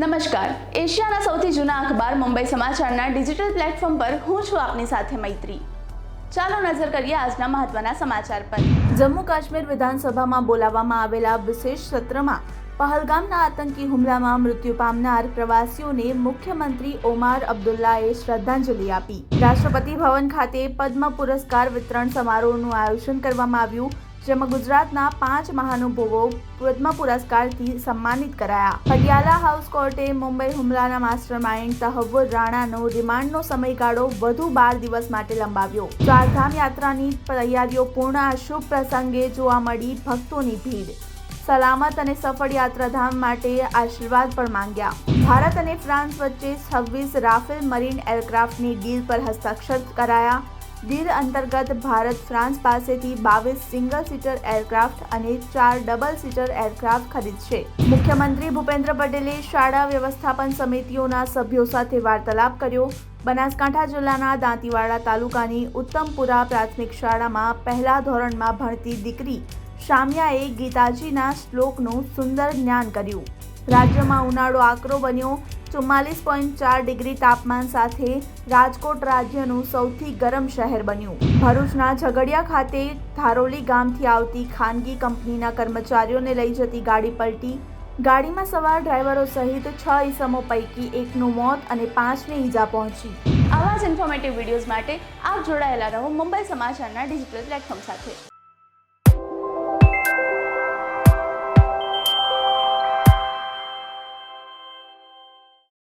નમસ્કાર. એશિયાના સૌથી જૂના અખબાર મુંબઈ સમાચારના ડિજિટલ પ્લેટફોર્મ પર હું છું આપની સાથે મૈત્રી. ચાલો નજર કરીએ આજના મહત્વના સમાચાર પર. જમ્મુ કાશ્મીર વિધાનસભામાં બોલાવવામાં આવેલા વિશેષ સત્રમાં પહલગામના આતંકી હુમલામાં મૃત્યુ પામનાર પ્રવાસીઓને મુખ્યમંત્રી ઓમાર અબ્દુલ્લાએ શ્રદ્ધાંજલિ આપી. રાષ્ટ્રપતિ ભવન ખાતે પદ્મ પુરસ્કાર વિતરણ સમારોહનું આયોજન કરવામાં આવ્યું. જેમાં ગુજરાતના પાંચ મહાનુભવો પદ્મ પુરસ્કારથી સન્માનિત કરાયા. પટિયાલા હાઉસ કોર્ટે મુંબઈ હુમલાના માસ્ટર માઇન્ડ તહવ્વર રાણાનો રિમાન્ડનો સમયગાળો વધુ બાર દિવસ માટે લંબાવ્યો. ચારધામ યાત્રાની તૈયારીઓ પૂર્ણ શુભ પ્રસંગે જોવા મળી ભક્તોની ભીડ. સલામત અને સફળ યાત્રાધામ માટે આશીર્વાદ પણ માંગ્યા. ભારત અને ફ્રાન્સ વચ્ચે છવ્વીસ રાફેલ મરીન એરક્રાફ્ટની ડીલ પર હસ્તાક્ષર કરાયા. ડીલ અંતર્ગત ભારત ફ્રાન્સ પાસેથી બાવીસ સિંગલ સીટર એરક્રાફ્ટ અને ચાર ડબલ સીટર એરક્રાફ્ટ ખરીદશે. મુખ્યમંત્રી ભૂપેન્દ્ર પટેલે શાળા વ્યવસ્થાપન સમિતિઓના સભ્યો સાથે વાર્તાલાપ કર્યો. બનાસકાંઠા જિલ્લાના દાંતીવાડા તાલુકાની ઉત્તમપુરા પ્રાથમિક શાળામાં પહેલા ધોરણમાં ભણતી દીકરી શામ્યાએ ગીતાજીના શ્લોકનું સુંદર જ્ઞાન કર્યું. રાજ્યમાં ઉનાળો આકરો બન્યો. ચુમ્માલીસ પોઈન્ટ ચાર ડિગ્રી તાપમાન સાથે રાજકોટ રાજ્યનું સૌથી ગરમ શહેર બન્યું. ભરૂચના ઝઘડિયા ખાતે ધારોલી ગામથી આવતી ખાનગી કંપનીના કર્મચારીઓને લઈ જતી ગાડી પલટી. ગાડીમાં સવાર ડ્રાઈવરો સહિત છ ઈસમો પૈકી એકનું મોત અને પાંચને ઈજા પહોંચી. આવા જ ઇન્ફોર્મેટિવ વિડીયોઝ માટે આપ જોડાયેલા રહો મુંબઈ સમાચારના ડિજિટલ પ્લેટફોર્મ સાથે.